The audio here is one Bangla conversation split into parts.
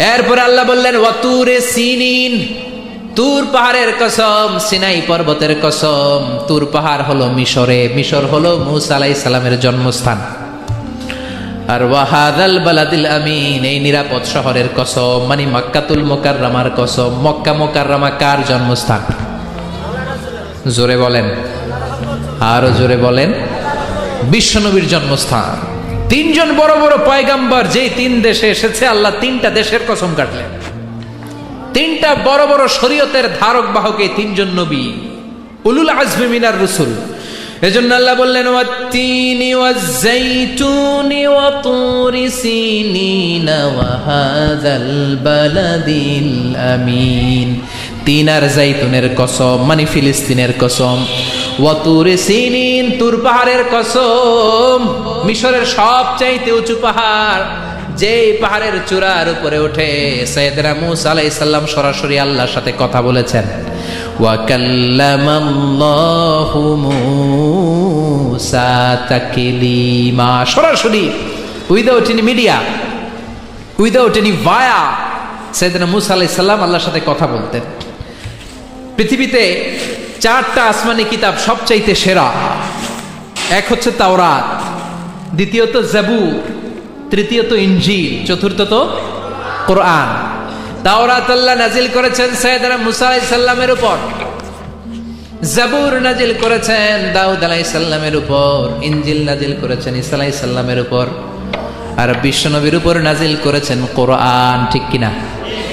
এরপরে আল্লাহ বললেন, ওয়াতুরে সিনিন, তুর পাহাড়ের কসম, সিনাই পর্বতের কসম, তুর পাহাড় হলো মিশরে, মিশর হলো মুসা আলাই সালামের জন্মস্থান। আর ওয়াহাদাল বালাদিল আমিন, এই নিরাপদ শহরের কসম মানে মক্কাতুল মোকাররামার কসম, মক্কা মোকাররামা কার জন্মস্থান? জোরে বলেন। আরও জোরে বলেন, বিশ্বনবীর জন্মস্থান। তিনজন বড় বড় পয়গাম্বার যেই তিন দেশে এসেছে, আল্লাহ তিনটা দেশের কসম কাটলেন। তিনটা বড় বড় শরীয়তের ধারক বাহক এই তিনজন নবী। উলুল আজমি মিনার রসুল। এজন্য আল্লাহ বললেন, ওয়াত্তিনি ওয়াজ্জাইতুনি ওয়া তুরি সিনিনা ওয়া হাযাল বালাদিল আমিন। তিন আর জাইতুনের কসম মানে ফিলিস্তিনের কসম। ওয়া তুরি সিনিন, তুর পাহাড়ের কসম। মিশরের সবচাইতে উঁচু পাহাড় যে পাহাড়ের চূড়ার উপরে উঠে সৈয়দরা মুসা আলাইহিস সালাম সরাসরি আল্লাহর সাথে কথা বলেছেন। ওয়া কাল্লামাল্লাহু মুসা তাকলিমা। সরাসরি without any media without any via সৈয়দনা মুসা আলাইহিস সালাম আল্লাহর সাথে কথা বলতেন। পৃথিবীতে চারটা আসমানি কিতাব সবচাইতে সেরা। এক হচ্ছে তাওরাত, দ্বিতীয়ত জাবু তৃতীয়ত ইঞ্জিল চতুর্থত কোরআন। তাওরাত আল্লাহ নাজিল করেছেন সৈয়দনা মুসা আলাইহিস সাল্লামের উপর। জাবুর নাজিল করেছেন দাউদ আলাইহিস সাল্লামের উপর। ইঞ্জিল নাজিল করেছেন ঈসা আলাইহিস সাল্লামের উপর। আর বিশ্বনবীর উপর নাজিল করেছেন কোরআন, ঠিক কিনা?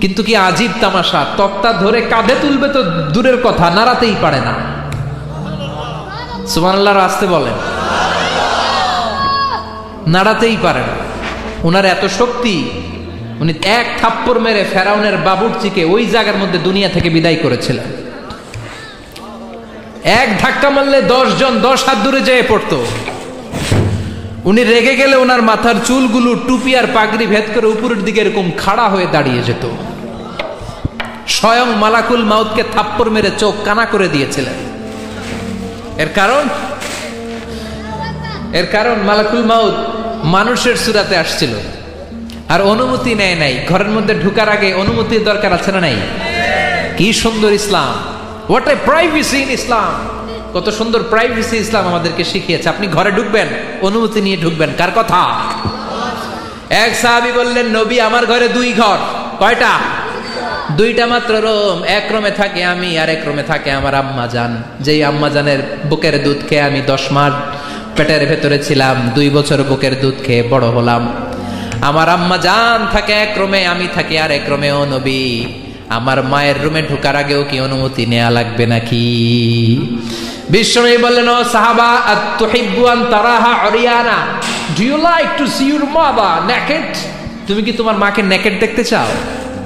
কিন্তু কি আজীব তামাশা? তক্তা ধরে কাঁধে তুলবে তো দূরের কথা, নাড়াতেই পারে না। সুমান আল্লাহর আসতে বলেন নাড়াতেই পারে না। ওনার এত শক্তি, উনি এক থাপ্পড় মেরে ফেরাউনের বাবুরচিকে ওই জায়গার মধ্যে দুনিয়া থেকে বিদায় করেছিলেন। এক ধাক্কা মারলে দশ জন দশ হাত দূরে যেয়ে পড়তো। উনি রেগে গেলে ওনার মাথার চুলগুলো টুপি আর পাগড়ি ভেদ করে উপরের দিকে এরকম খাড়া হয়ে দাঁড়িয়ে যেত। স্বয়ং মালাকুল মাউতকে থাপ্পড় মেরে চোখ কানা করে দিয়েছিলেন। এর কারণ? এর কারণ মালাকুল মাউত মানুষের সুরাতে আসছিল। আর অনুমতি নেয় নাই। ঘরের মধ্যে ঢুকার আগে অনুমতির দরকার আছে না নাই? কি সুন্দর ইসলাম। What a privacy in Islam কত সুন্দর প্রাইভেসি ইসলাম আমাদেরকে শিখিয়েছে। আপনি ঘরে ঢুকবেন, অনুমতি নিয়ে ঢুকবেন। কার কথা? এক সাহাবি বললেন, নবী, আমার ঘরে দুই ঘর। কয়টা? দুইটা মাত্র রুম। এক রুমে থাকে আমি, আর এক রুমে থাকে আমার আম্মা জান। যেই আম্মা জানের বুকের দুধ খেয়ে আমি দশ মাস পেটের ভেতরে ছিলাম, দুই বছর বুকের দুধ খেয়ে বড় হলাম। আমার আম্মা জান থাকে এক রুমে, আমি থাকি আর এক রুমে, ও নবী। আমার মায়ের রুমে ঢুকার আগেও কি অনুমতি নেওয়া লাগবে নাকি? বিশ্বনবী বললেন, ও সাহাবা তুহিব্বুয়ান তারাহা Oriana. Do you like to see your naked তুমি কি তোমার মাকে নেকেড দেখতে চাও?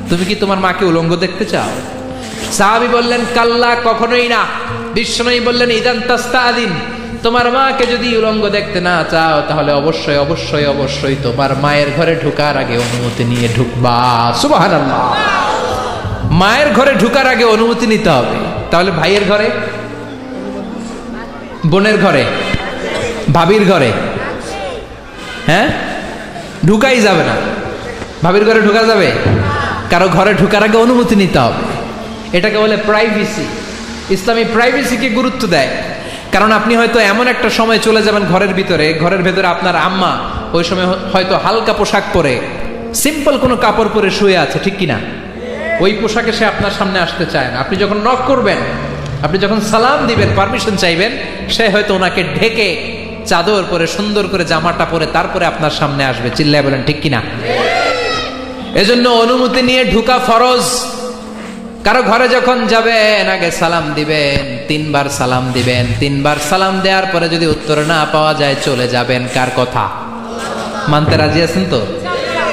তুমি কি তোমার মাকে উলঙ্গ দেখতে চাও? সাহাবি বললেন, কাল্লা, কখনোই না। বিশ্বনবী বললেন, ইদান তাস্তা আদিন তোমার মাকে যদি উলঙ্গ দেখতে না চাও, তাহলে অবশ্যই অবশ্যই অবশ্যই তোমার মায়ের ঘরে ঢুকার আগে অনুমতি নিয়ে ঢুকবা। সুবহানাল্লাহ। মায়ের ঘরে ঢুকার আগে অনুমতি নিতে হবে। তাহলে ভাইয়ের ঘরে? বোনের ঘরে, ভাবির ঘরে। হ্যাঁ? ঢুকাই যাবে না। ভাবির ঘরে ঢুকা যাবে? কারও ঘরে ঢুকার আগে অনুমতি নিতে হবে। এটাকে বলে প্রাইভেসি ইসলামী প্রাইভেসিকে গুরুত্ব দেয়। কারণ আপনি হয়তো এমন একটা সময় চলে যাবেন ঘরের ভিতরে, ঘরের ভেতরে আপনার আম্মা ওই সময় হয়তো হালকা পোশাক পরে সিম্পল কোনো কাপড় পরে শুয়ে আছে, ঠিক কিনা? ওই পোশাকে সে আপনার সামনে আসতে চায় না। আপনি যখন নক করবেন আপনি যখন সালাম দিবেন পারমিশন চাইবেন, সে হয়তো ওনাকে ঢেকে চাদর পরে, সুন্দর করে জামাটা পরে, তারপরে আপনার সামনে আসবে। চিল্লায় বলেন, ঠিক কিনা? এজন্য অনুমতি নিয়ে ঢুকা ফরজ। কারও ঘরে যখন যাবেন, আগে সালাম দিবেন, তিনবার সালাম দিবেন। তিনবার সালাম দেওয়ার পরে যদি উত্তর না পাওয়া যায়, চলে যাবেন। কার কথা? মানতে রাজি আছেন তো?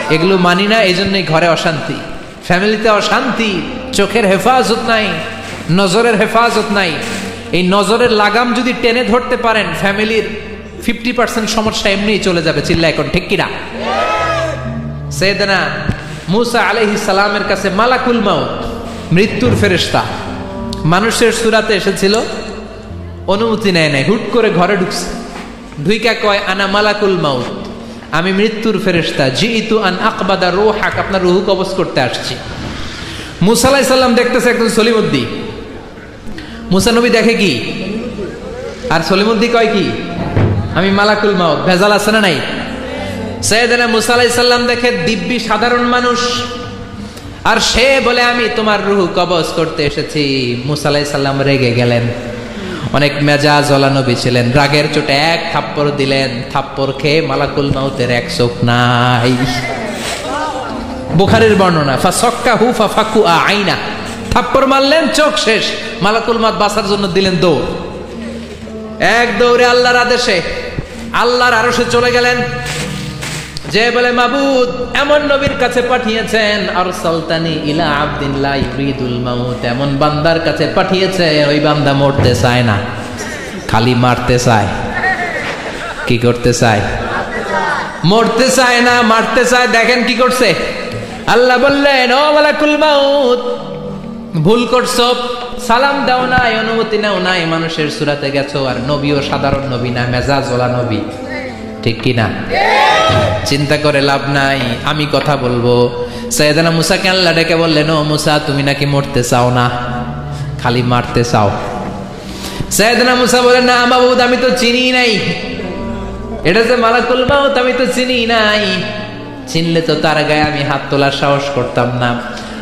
এগুলো মানি না এই জন্যই ঘরে অশান্তি। ফ্যামিলিতে অশান্তি, চোখের হেফাজত নাই। নজরের হেফাজত নাই। এই নজরের লাগাম যদি টেনে ধরতে পারেন, ফ্যামিলির ফিফটি পার্সেন্ট সমস্যা এমনিই চলে যাবে চিল্লা এখন ঠিক কিনা? সেদনা মুসা আলহি সালামের কাছে মালাকুল মাউত, মৃত্যুর ফেরেস্তা মানুষের সুরাতে এসেছিল, অনুমতি নেয় নাই, হুট করে ঘরে ঢুকছে। ঢুইকা কয়, আনা মালাকুল মাউত, আমি মৃত্যুর ফেরেস্তা জি ইতু আন আকবাদা রো হাক আপনার রুহু কবজ করতে আসছি। মুসালাই সাল্লাম দেখতেছে একজন সলিমুদ্দি মুসানবী দেখে কি? আর সলিমুদ্দি কয় কি? আমি মালাকুল মাউত, ভেজাল আছে না নাই? সৈয়দনা মুসা আলাইহিস সাল্লাম দেখে দিব্যি সাধারণ মানুষ। আর সে বলে, আমি তোমার রুহু কবজ করতে এসেছি। মুসা আলাইহিস সাল্লাম রেগে গেলেন। অনেক মেজাজ নবী ছিলেন। রাগের চোটে এক থাপ্পড় দিলেন। থাপ্পড় খেয়ে মালাকুল মাউতের এক চোখ নাই। বুখারের বর্ণনা, ফা সক্কা হু ফা ফাকু আইনা। থাপ্পড় মারলেন, চোখ শেষ। মালাকুল মাত বাসার জন্য দিলেন দৌড়। এক দৌড়ে আল্লাহর আদেশে আল্লাহর আরশে চলে গেলেন। যে বলে, মাবুদ, এমন নবীর কাছে পাঠিয়েছেন আর সালতানি ইলা আবদিন লা ইউরিদুল মাউত। এমন বান্দার কাছে পাঠিয়েছে, ওই বান্দা মরতে চায় না। খালি মারতে চায়। কি করতে চায়? মরতে চায় না, মারতে চায়। দেখেন কি করছে। আল্লাহ বললেন, ও মালাকুল মাউত ভুল করছ, সালাম দাও নাই, অনুমতি নাও নাই, মানুষের সুরাতে গেছো আর নবীও সাধারণ নবী না, মেজাজ ওলা নবী। ঠিক কি না চিন্তা করে লাভ নাই, আমি কথা বলব। সৈয়দানা মুসাকে আল্লাহ ডেকে বললেন, ও মুসা, তুমি নাকি মরতে চাও না? খালি মারতে চাও। সৈয়দানা মুসা বলেন না বাবুদ আমি তো চিনি নাই। এটা যে মালাকুল মাউত, আমি তো চিনি নাই। চিনলে তো তার গায়ে আমি হাত তোলার সাহস করতাম না।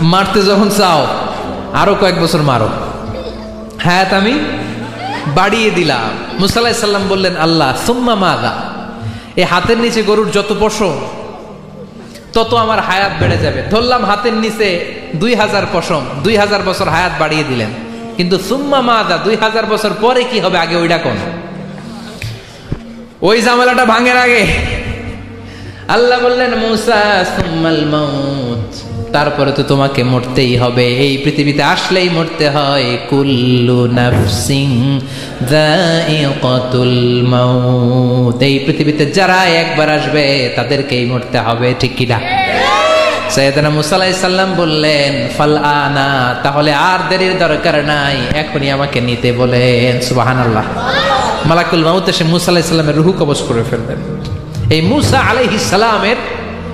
মারতে যখন চাও, আরও কয়েক বছর মারো। হায়াত আমি বাড়িয়ে দিলাম। মুসাল্লাহ সাল্লাম বললেন, আল্লাহ, সুম্মা মাদা? এই হাতের নিচে গরুর যত পশম, তত আমার হায়াত বেড়ে যাবে। ধরলাম হাতের নিচে দুই হাজার পশম, দুই হাজার বছর হায়াত বাড়িয়ে দিলেন। কিন্তু সুম্মা মাদা, দুই হাজার বছর পরে কি হবে, আগে ওইটা কোন? ওই ঝামেলাটা ভাঙের আগে। আল্লাহ বললেন, মুসা, সুম্মাল মাউত। তারপরে তো তোমাকে মরতেই হবে। এই পৃথিবীতে আসলেই মরতে হয়। কুল্লু নাফসিং মাউত। এই পৃথিবীতে যারা একবার আসবে, তাদেরকেই মরতে হবে, ঠিক কি না? সৈয়দনা মুসা আলাইহিস সাল্লাম বললেন, ফাল আনা তাহলে আর দেরির দরকার নাই। এখনই আমাকে নিতে বলেন, সুবহানাল্লাহ। মালাকুল মাউত এসে মুসা আলাইহিস সাল্লামের রুহু কবজ করে ফেললেন। এই মুসা আলাইহিস সালামের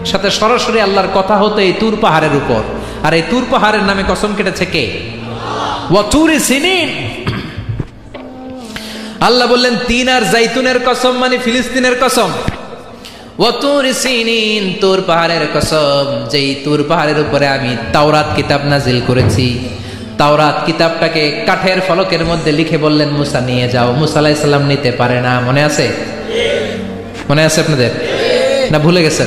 সাথে সরাসরি আল্লাহর কথা হতো এই তুর পাহাড়ের উপর। আর এই তুর পাহাড়ের নামে কসম কেটেছে কে? ওয়াতুরি আল্লাহ বললেন, তিন আর জাইতুনের কসম মানে ফিলিস্তিনের কসম। ওয়াতুর তুর পাহাড়ের কসম, যেই তুর পাহাড়ের উপরে আমি তাওরাত কিতাব নাজিল করেছি। তাওরাত কিতাবটাকে কাঠের ফলকের মধ্যে লিখে বললেন, মুসা, নিয়ে যাও। মুসা আলাইহিস সালাম নিতে পারে না। মনে আছে? মনে আছে আপনাদের? না ভুলে গেছেন?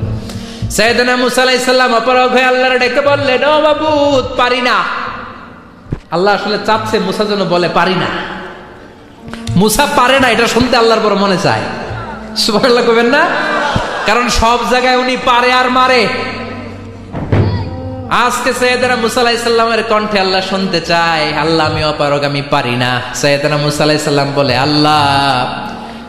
সৈয়দনা মুসা আলাইহিস অপরাগ হয়ে আল্লাহর ডেকে বললেন, ও বাবু, পারি না। আল্লাহ আসলে চাচ্ছে মুসা যেন বলে, পারি না। মুসা পারে না, এটা শুনতে আল্লাহর বড় মনে চায়। সুবহানাল্লাহ কবেন না? কারণ সব জায়গায় উনি পারে আর মারে। আজকে সৈয়দনা মুসা আলাইহিস সালামের কণ্ঠে আল্লাহ শুনতে চায়, আল্লাহ, আমি অপারগ, আমি পারি না। সৈয়দনা মুসা আলাইহিস বলে, আল্লাহ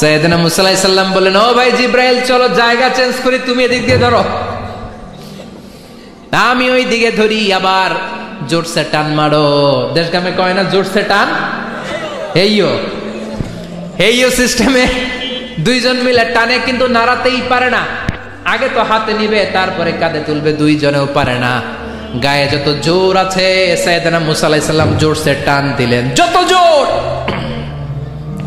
সৈয়দনা মুসা আলাইহিস সালাম বললেন, ও ভাই জিব্রাইল, চলো, জায়গা চেঞ্জ করি, তুমি এদিক দিয়ে ধরো। আমি ওই দিকে ধরি, আবার জোরসে টান মারো। দেশ গ্রামে কয় না, জোরসে টান? হেইও হেইও সিস্টেমে দুইজন মিলে টানে, কিন্তু নাড়াতেই পারে না। আগে তো হাতে নিবে, তারপরে কাঁধে তুলবে, দুইজনেও পারে না। গায়ে যত জোর আছে সাইদানা মুসা আলাইহিস সালাম জোরসে টান দিলেন। যত জোর!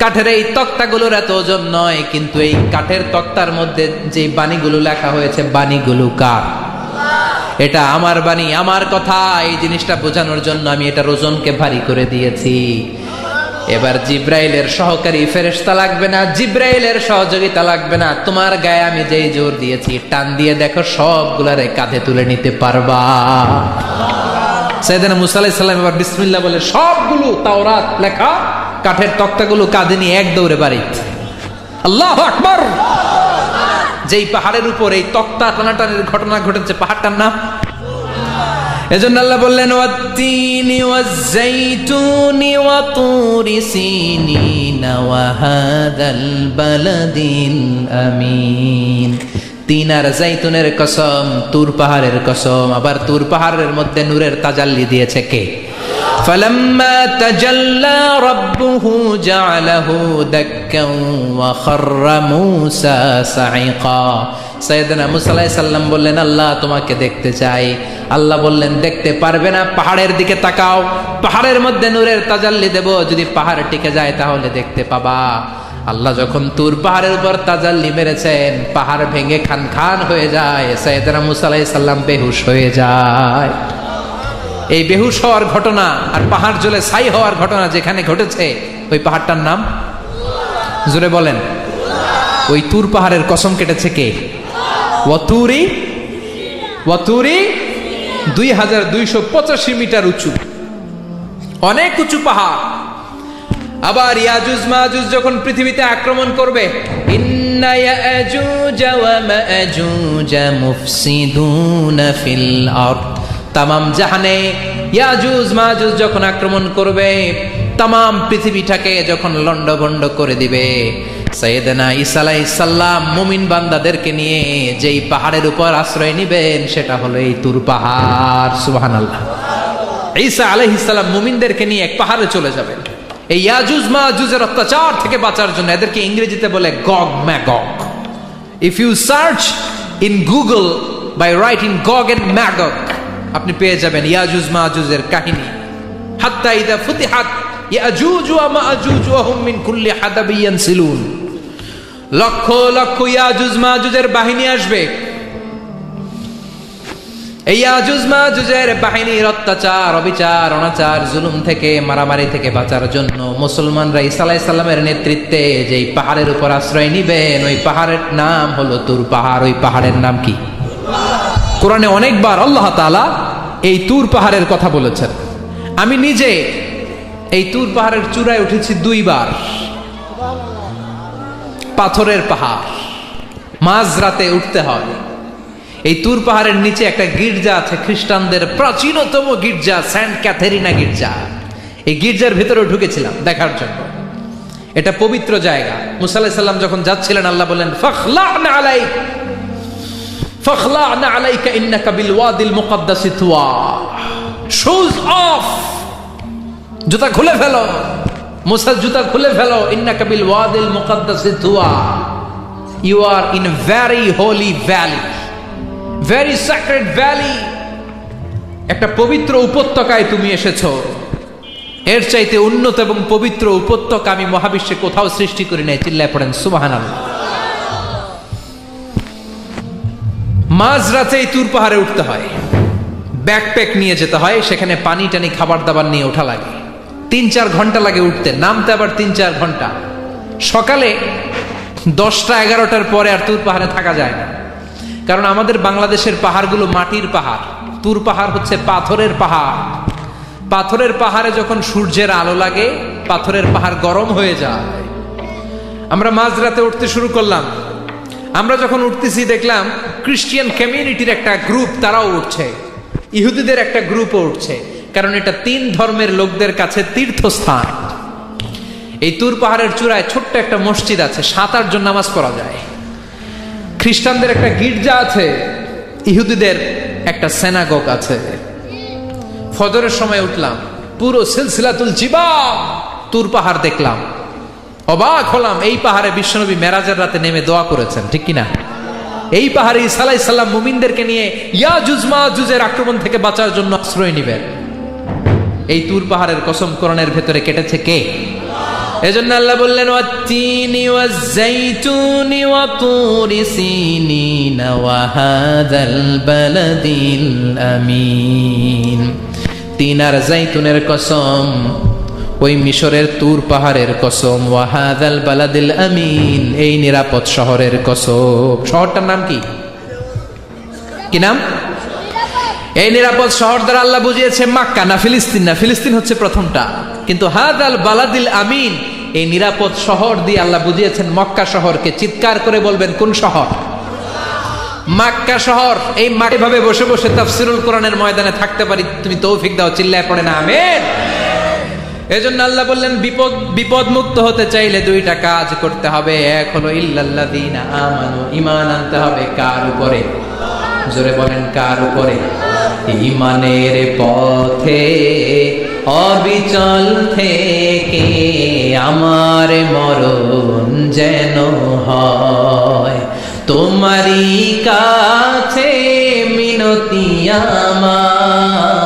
কাঠের এই তক্তাগুলোর এত ওজন নয়, কিন্তু এই কাঠের তক্তার মধ্যে যে বাণীগুলো লেখা হয়েছে, বাণীগুলো কার? এটা আমার বাণী, আমার কথা, এই জিনিসটা বোঝানোর জন্য আমি এটার ওজনকে ভারী করে দিয়েছি। এবার জিব্রাইলের সহকারী ফেরেশতা লাগবে না, জিব্রাইলের সহযোগিতা লাগবে না। তোমার গায়ে আমি যেই জোর দিয়েছি, টান দিয়ে দেখো সবগুলারে কাঁধে তুলে নিতে পারবা। সেদিন মুসা আলাইহিস সালাম এবার বিসমিল্লাহ বলে, সবগুলো তাওরাত লেখা কাঠের তক্তাগুলো কাঁধে নিয়ে এক দৌড়ে বাড়ি। আল্লাহ আকবার! যেই পাহাড়ের উপর এই তক্তা টানাটানের ঘটনা ঘটেছে, পাহাড়টার নাম? এজন্য আল্লাহ বললেন, ওয়াত্তিনি ওয়াজ্জাইতুনি ওয়া তুরি সিনিনা ওয়া হাদাল বালাদিল আমিন। তিন আর জাইতুনের কসম, তুর পাহাড়ের কসম। আবার তুর পাহাড়ের মধ্যে নূরের তাজাল্লি দিয়েছে কে? فلما تجلى ربه جعله دكا وخر موسى صعقا সৈয়দনা মুসা আলাইহিস সালাম বললেন আল্লাহ তোমাকে দেখতে চাই আল্লাহ বললেন দেখতে পারবে না পাহাড়ের দিকে তাকাও পাহাড়ের মধ্যে নূরের তাজাল্লি দেব যদি পাহাড় টিকে যায় তাহলে দেখতে পাবা আল্লাহ যখন তুর পাহাড়ের উপর তাজাল্লি মেরেছেন পাহাড় ভেঙে খান খান হয়ে যায় সৈয়দনা মুসা আলাইহিস সালাম বেহুশ হয়ে যায় এই বেহুশ হওয়ার ঘটনা আর পাহাড় জলে ছাই হওয়ার ঘটনা যেখানে ঘটেছে, ওই পাহাড়টার নাম? জোরে বলেন। ওই তুর পাহাড়ের কসম কেটেছে কে? ওয়াতুরি? ওয়াতুরি? দুই হাজার দুইশো পঁচাশি মিটার উঁচু। অনেক উঁচু পাহাড়। আবার ইয়াজুজ মাহুজ যখন পৃথিবীতে আক্রমণ করবে, ইন্না ইয়াজুজ ওয়া মা'জুজ মুফসিদুনা ফিল আরদ। তামাম জাহানে, ইয়াজুজ মাজুজ যখন আক্রমণ করবে, তামাম পৃথিবীটাকে যখন লন্ডভন্ড করে দিবে। সৈয়দনা ঈসা আলাইহিসসালাম মুমিন বান্দাদেরকে নিয়ে যেই পাহাড়ের উপর আশ্রয় নিবেন, সেটা হলো এই তুর পাহাড়। সুবহানাল্লাহ। ঈসা আলাইহিসসালাম মুমিনদেরকে নিয়ে এক পাহাড়ে চলে যাবেন। এই ইয়াজুজ মাজুজের অত্যাচার থেকে বাঁচার জন্য এদেরকে ইংরেজিতে বলে Gog Magog. If you search in Google by writing Gog and Magog আপনি পেয়ে যাবেন ইয়াজুজ মাজুজের কাহিনী। হাত্তা ইদা ফুতিহাত ইয়াজুজ ওয়া মাজুজ ওয়া মিন কুল্লি হাদাবি ইয়ানসিলুন। লক্ষ লক্ষ ইয়াজুজ মাজুজের বাহিনী আসবে। এই আজুজ মাজুজের বাহিনীর অত্যাচার, অবিচার, অনাচার, জুলুম থেকে, মারামারি থেকে বাঁচার জন্য মুসলমানরা ইসা সাল্লামের নেতৃত্বে যেই পাহাড়ের উপর আশ্রয় নিবেন, ওই পাহাড়ের নাম হলো তুর পাহাড়। ওই পাহাড়ের নাম কি? কোরআনে অনেকবার আল্লাহ তাআলা এই তুর পাহাড়ের কথা বলেছেন। আমি নিজে এই তুর পাহাড়ের চূড়ায় উঠেছি দুইবার। পাথরের পাহাড় মাঝ রাতে উঠতে হয়। এই তুর পাহাড়ের নিচে একটা গির্জা আছে, খ্রিস্টানদের প্রাচীনতম গির্জা, সেন্ট ক্যাথেরিনা গির্জা। এই গির্জার ভেতরে ঢুকেছিলাম দেখার জন্য। এটা পবিত্র জায়গা। মুসাল্লাহ সাল্লাম যখন যাচ্ছিলেন, আল্লাহ বললেন ফখলানা আলাই আলাইকা ইন্নাকা বিল ওয়াদিল মুকাদ্দাসি তুয়া শুজ অফ জুতা খুলে ফেলো মুসার জুতা খুলে ফেলো ইন্নাকা বিল ওয়াদিল মুকাদ্দাসি Tuya you are in very holy valley very sacred valley একটা পবিত্র উপত্যকায় তুমি এসেছ। এর চাইতে উন্নত এবং পবিত্র উপত্যকা আমি মহাবিশ্বে কোথাও সৃষ্টি করি নাই, চিল্লায় পড়েন সুবাহান মাঝ রাতে এই তুর পাহাড়ে উঠতে হয়। ব্যাকপ্যাক নিয়ে যেতে হয়, সেখানে পানি টানি খাবার দাবার নিয়ে ওঠা লাগে। তিন চার ঘণ্টা লাগে উঠতে, নামতে আবার তিন চার ঘণ্টা। সকালে দশটা, এগারোটার পরে আর তুর পাহাড়ে থাকা যায় না। কারণ আমাদের বাংলাদেশের পাহাড়গুলো মাটির পাহাড়। তুর পাহাড় হচ্ছে পাথরের পাহাড়। পাথরের পাহাড়ে যখন সূর্যের আলো লাগে, পাথরের পাহাড় গরম হয়ে যায়। আমরা মাঝরাতে উঠতে শুরু করলাম। আমরা যখন উঠতেছি, দেখলাম ক্রিশ্চিয়ান কমিউনিটির একটা গ্রুপ তারাও উঠছে। ইহুদিদের একটা গ্রুপও উঠছে। কারণ এটা তিন ধর্মের লোকদের কাছে তীর্থস্থান। এই তুর পাহাড়ের চূড়ায় ছোট্ট একটা মসজিদ আছে, সাত, আট জন নামাজ পড়া যায়। খ্রিস্টানদের একটা গির্জা আছে, ইহুদিদের একটা সেনাগক আছে। ফজরের সময় উঠলাম, পুরো সিলসিলাতুল জিবা তুর পাহাড় দেখলাম। অবাক হলাম, এই পাহাড়ে বিশ্বনবী মেরাজের রাতে নেমে দোয়া করেছেন, ঠিক কিনা? এই পাহাড়ে ইসালাই সাল্লাম মুমিনদেরকে নিয়ে ইয়া জুজমা জুজের আক্রমণ থেকে বাঁচার জন্য আশ্রয় নিবেন এই তুর পাহাড়ের কসম করণের ভেতরে কেটেছে কে? এজন্য আল্লাহ বললেন, ওয়াত্তিনি ওয়াজ্জাইতুনি ওয়া আমিন। তিন আর জাইতুনের কসম ওই মিশরের তুর পাহাড়ের কসম। ওয়াহাদাল বালাদিল আমিন, এই নিরাপদ শহরের কসম। শহরটার নাম কি? কি নাম? এই নিরাপদ শহর দ্বারা আল্লাহ বুঝিয়েছে মাক্কা না ফিলিস্তিন না ফিলিস্তিন হচ্ছে প্রথমটা। কিন্তু হাদ আল বালাদিল আমিন, এই নিরাপদ শহর দিয়ে আল্লাহ বুঝিয়েছেন মক্কা শহরকে। চিৎকার করে বলবেন, কোন শহর? মাক্কা শহর। এই মাটি ভাবে বসে বসে তাফসিরুল কোরআনের ময়দানে থাকতে পারি, তুমি তৌফিক দাও, চিল্লায় পড়ে না, আমেন। এজন্য আল্লাহ বললেন, বিপদ বিপদ মুক্ত হতে চাইলে দুইটা কাজ করতে হবে। এক হলো, ইল্লাল্লাযীনা আমানু, ঈমান আনতে হবে কার উপরে? জোরে বলেন, কার উপরে? ইমানের পথে, অবিচল থেকে আমার মরণ যেন হয়। তোমারই কাছে মিনতি আমার।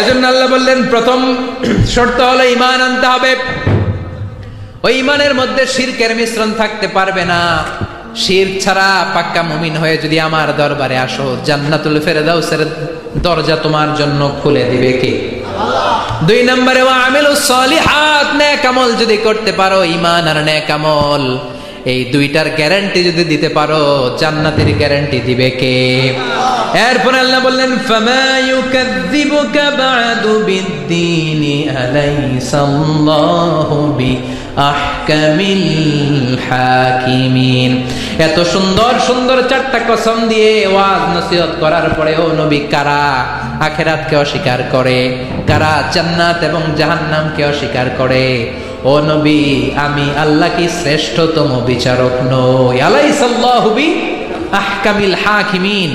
এজন্য আল্লাহ বললেন, প্রথম শর্ত হলো ইমান আনতে হবে। ওই ইমানের মধ্যে শিরকের মিশ্রণ থাকতে পারবে না। শির ছাড়া পাক্কা মুমিন হয়ে যদি আমার দরবারে আসো, জান্নাতুল ফেরেদাউসের দরজা তোমার জন্য খুলে দিবে কে? দুই নম্বরে আমিল সলিহাত নেক আমল যদি করতে পারো ইমান আর নেক আমল। এই দুইটার গ্যারান্টি যদি দিতে পারো, জান্নাতের গ্যারান্টি দিবে কে? এরপর আল্লাহ বললেন এত সুন্দর সুন্দর চারটা কসম দিয়ে ওয়াজ নসিহত করার পরে ও নবী কারা আখেরাতকে অস্বীকার করে, কারা জান্নাত এবং জাহান্নামকে অস্বীকার করে? ও নবী, আমি আল্লাহ কি শ্রেষ্ঠতম বিচারক নই। আলাইসাল্লাহু বি আহকামিল হাকিমিন।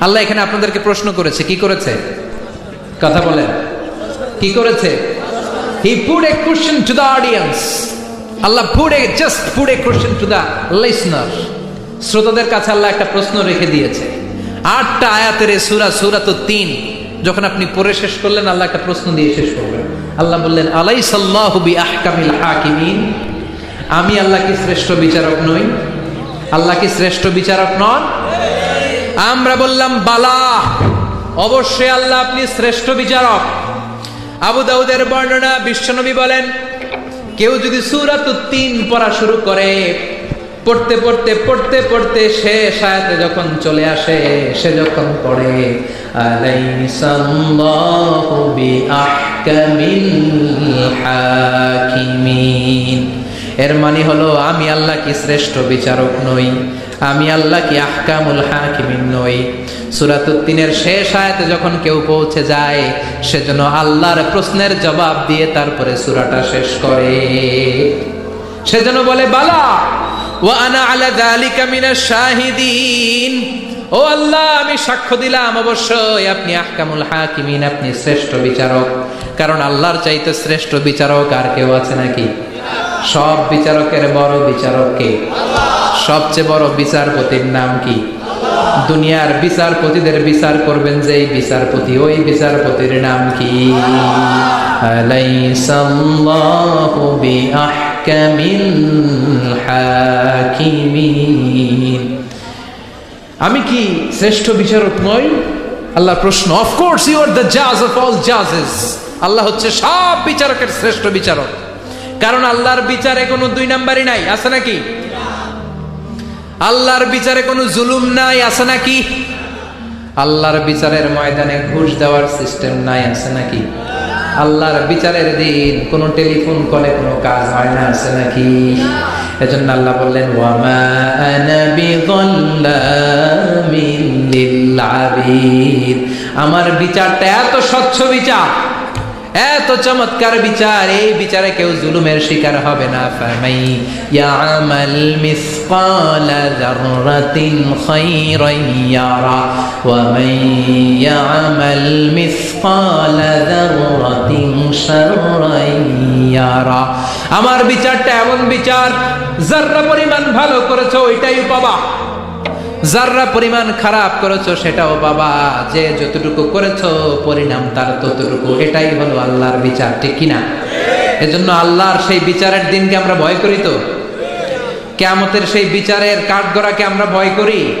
আল্লাহ এখানে আপনাদেরকে প্রশ্ন করেছে, কি করেছে? কথা বলেন। কি করেছে? He put a question to the audience Allah put a just put a question to the listener শ্রোতাদের কাছে আল্লাহ একটা প্রশ্ন রেখে দিয়েছে। আটটা আয়াতের সূরা সূরা তো তিন। যখন আপনি পড়ে শেষ করলেন, আল্লাহ একটা প্রশ্ন দিয়ে শেষ করবেন। আল্লাহ বললেন, আলাইসাল্লাহু বি আহকামিল হাকিমিন? আমি আল্লাহ কি শ্রেষ্ঠ বিচারক নই। আল্লাহ কি শ্রেষ্ঠ বিচারক নন? আমরা বললাম, বালা, অবশ্যই আল্লাহ আপনি শ্রেষ্ঠ বিচারক। আবু দাউদের বর্ণনা, বিশ্বনবী বলেন, কেউ যদি সুরাত তিন পড়া শুরু করে পড়তে পড়তে পড়তে পড়তে শেষ আয়াতে যখন চলে আসে, সে যখন পড়ে এর মানে হলো, আমি আল্লাহ কি শ্রেষ্ঠ বিচারক নই, আমি আল্লাহ কি আহকামুল হাকিমিন নই। সুরাতুদ্দিনের শেষ আয়াতে যখন কেউ পৌঁছে যায় সেজন্য আল্লাহর প্রশ্নের জবাব দিয়ে তারপরে সুরাটা শেষ করে। সেজন্য বলে, বালা আনা শাহিদিন। ও আল্লাহ, আমি সাক্ষ্য দিলাম অবশ্যই, আপনি আহকামুল হাকিমিন, আপনি শ্রেষ্ঠ বিচারক। কারণ আল্লাহর চাইতে শ্রেষ্ঠ বিচারক আর কেউ আছে নাকি? সব বিচারকের বড় বিচারক কে? সবচেয়ে বড় বিচারপতির নাম কি? দুনিয়ার বিচারপতিদের বিচার করবেন যে এই বিচারপতি, ওই বিচারপতির নাম কি? আলাইসাল্লাহু বিআহকামিল হাকিমিন আমি কি শ্রেষ্ঠ বিচারক নই? আল্লাহ প্রশ্ন অফকোর্স ইউ আর দ্য জাজ অফ অল জাজেস আল্লাহ হচ্ছে সব বিচারকের শ্রেষ্ঠ বিচারক। কারণ আল্লাহর বিচারে কোনো দুই নাম্বারই নাই, আছে নাকি? আল্লাহর বিচারে কোনো জুলুম নাই, আছে নাকি? আল্লাহর বিচারের ময়দানে ঘুষ দেওয়ার সিস্টেম নাই, আছে নাকি? আল্লাহর বিচারের দিন কোনো টেলিফোন কলে কোনো কাজ হয় না, আছে নাকি? এজন্য আল্লাহ বললেন আমার বিচারটা এত স্বচ্ছ বিচার এত চমৎকার বিচার, এই বিচারে কেউ জুলুমের শিকার হবে না ফামাই ইয়ামাল মিসকালা যাররাতিন খায়রান ইয়ারা, ওয়া মান ইয়ামাল মিসকালা যাররাতিন শাররান ইয়ারা। আমার বিচারটা এমন বিচার, যাররা পরিমাণ ভালো করেছ, ওইটাই পাবা। যাররা পরিমাণ খারাপ করেছ সেটাও বাবা যে যতটুকু করেছ, পরিণাম তার ততটুকু। এটাই হলো আল্লাহর বিচার, ঠিক কিনা? এজন্য আল্লাহর সেই বিচারের দিনকে আমরা ভয় করি তো? কেয়ামতের সেই বিচারের কাঠগড়াকে আমরা ভয় করি?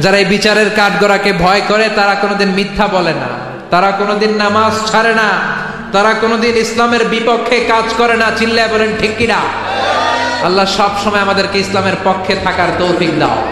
যারা এই বিচারের কাঠগড়াকে ভয় করে, তারা কোনোদিন মিথ্যা বলে না। তারা কোনোদিন নামাজ ছাড়ে না। তারা কোনোদিন ইসলামের বিপক্ষে কাজ করে না। চিল্লায় বলেন, ঠিক কিনা? আল্লাহ সব সময় আমাদেরকে ইসলামের পক্ষে থাকার তৌফিক দাও।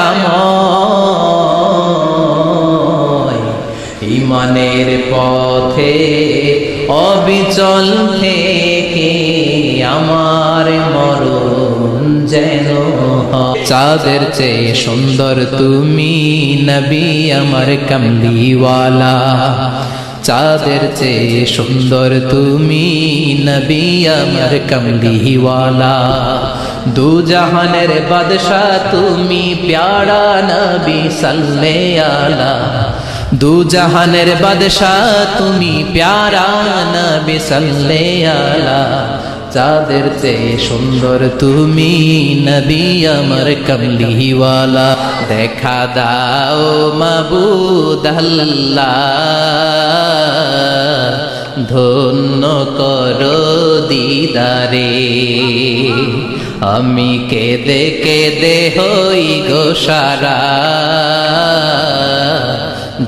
পথে অবিচল থেকে আমার মরণ যেন। চাঁদের চেয়ে সুন্দর তুমি নবী আমার কমলিওয়ালা। চাঁদের চেয়ে সুন্দর তুমি নবী আমার কমলিওয়ালা। দু জাহানের বাদশাহ তুমি প্যারা নবী সাল্লে আলা। দু জাহানের বাদশাহ, তুমি প্যারা নবী সাল্লে আলা যাদের চেয়ে সুন্দর তুমি নবী আমার কমলিওয়ালা। দেখা দাও মাবুদ আল্লাহ, ধন্য করো দিদারে। আমি কেঁদে কেঁদে হই গো সারা।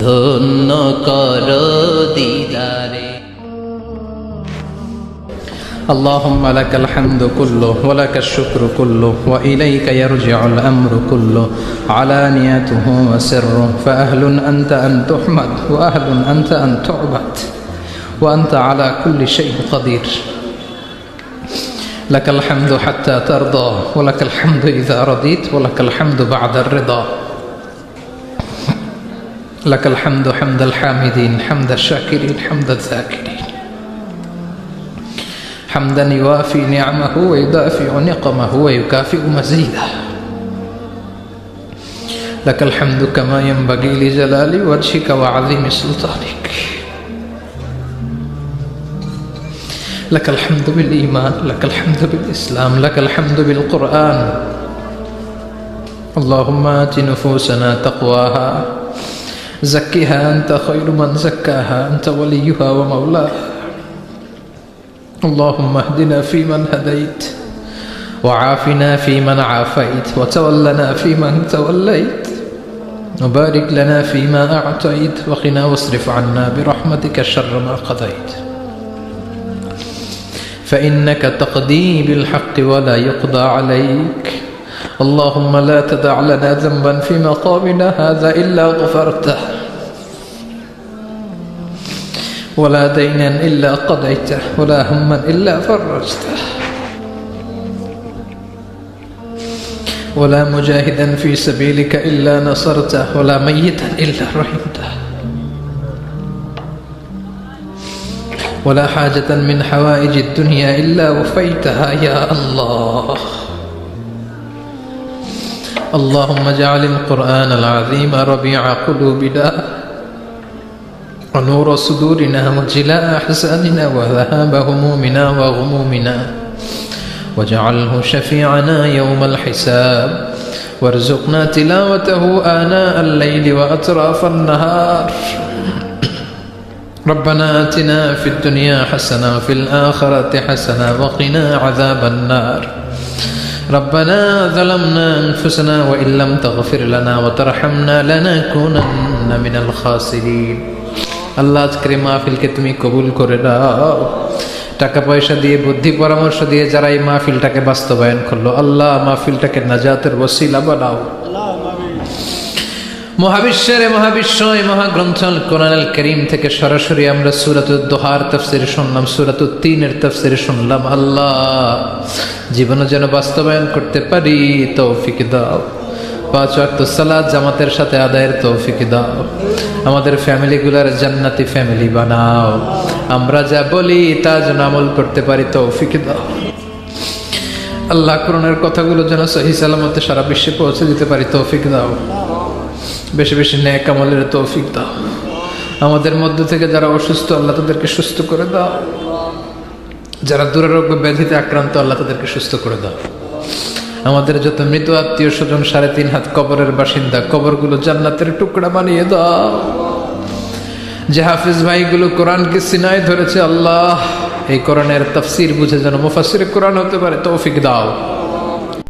ধন্য করো দিদারে اللهم لك الحمد كله ولك الشكر كله وإليك يرجع الأمر كله علانيته وسره فأهل أنت أن تحمد وأهل أنت أن تعبد وأنت على كل شيء قدير لك الحمد حتى ترضى ولك الحمد إذا رضيت ولك الحمد بعد الرضا لك الحمد حمد الحامدين حمد الشاكرين حمد الذاكرين. حمدا يوافي نعمه ويدافع نقمه ويكافئ مزيده. لك الحمد كما ينبغي لجلال وجهك وعظيم سلطانك. لك الحمد بالإيمان لك الحمد بالإسلام لك الحمد بالقرآن. اللهم آت نفوسنا تقواها. زكها أنت خير من زكاها أنت وليها ومولاها. اللهم اهدنا فيمن هديت وعافنا فيمن عافيت وتولنا فيمن توليت وبارك لنا فيما أعطيت وقنا واصرف عنا برحمتك شر ما قضيت. فإنك تقضي بالحق ولا يقضى عليك. اللهم لا تدع لنا ذنبا في مقامنا هذا إلا غفرته. ولا دينا إلا قضيته ولا هما إلا فرجته. ولا مجاهدا في سبيلك إلا نصرته ولا ميتا إلا رحمته. ولا حاجة من حوائج الدنيا إلا وفيتها يا الله. اللهم اجعل القرآن العظيم ربيع قلوبنا ونور صدورنا وجلاء أحزاننا وذهاب همومنا وغمومنا. واجعله شفيعنا يوم الحساب. وارزقنا تلاوته آناء الليل وأطراف النهار. ربنا آتنا في الدنيا حسنة وفي الآخرة حسنة وقنا عذاب النار. ربنا ظلمنا أنفسنا وإن لم تغفر لنا وترحمنا لنكونن من الخاسرين. আল্লাহ, আজকের মাহফিলকে তুমি কবুল করে দাও টাকা পয়সা দিয়ে, বুদ্ধি পরামর্শ দিয়ে যারা এই মাহফিলটাকে বাস্তবায়ন করল, আল্লাহ মাহফিলটাকে নাজাতের ওসিলা বানাও। মহাবিশ্বের মহাবিশ্ব মহাগ্রন্থ কোরআন করিম থেকে সরাসরি আমরা সুরাত দোহার তফসির শুনলাম সুরাত তিনের তফসির শুনলাম। আল্লাহ জীবনে যেন বাস্তবায়ন করতে পারি, তৌফিক দাও। পাঁচ ওয়াক্ত সালাদ জামাতের সাথে আদায়ের তৌফিক দাও। আমাদের ফ্যামিলিগুলার জান্নাতি ফ্যামিলি বানাও। আমরা যা বলি, তা যেন আমল করতে পারি, তৌফিক দাও। আল্লাহ করণের কথাগুলো যেন সহি সালামতে সারা বিশ্বে পৌঁছে দিতে পারি, তৌফিক দাও। বেশি বেশি ন্যাক আমলের তৌফিক দাও। আমাদের মধ্য থেকে যারা অসুস্থ, আল্লাহ তাদেরকে সুস্থ করে দাও। যারা দুরারোগ্য ব্যাধিতে আক্রান্ত, আল্লাহ তাদেরকে সুস্থ করে দাও। আমাদের যত মৃত আত্মীয় স্বজন, সাড়ে তিন হাত কবরের বাসিন্দা, কবরগুলো জান্নাতের টুকরা বানিয়ে দাও। যে হাফিজ ভাইগুলো কোরআনকে সিনায় ধরেছে, আল্লাহ, এই কোরআনের তফসির বুঝে যেন মুফাসির কোরআন হতে পারে, তৌফিক দাও।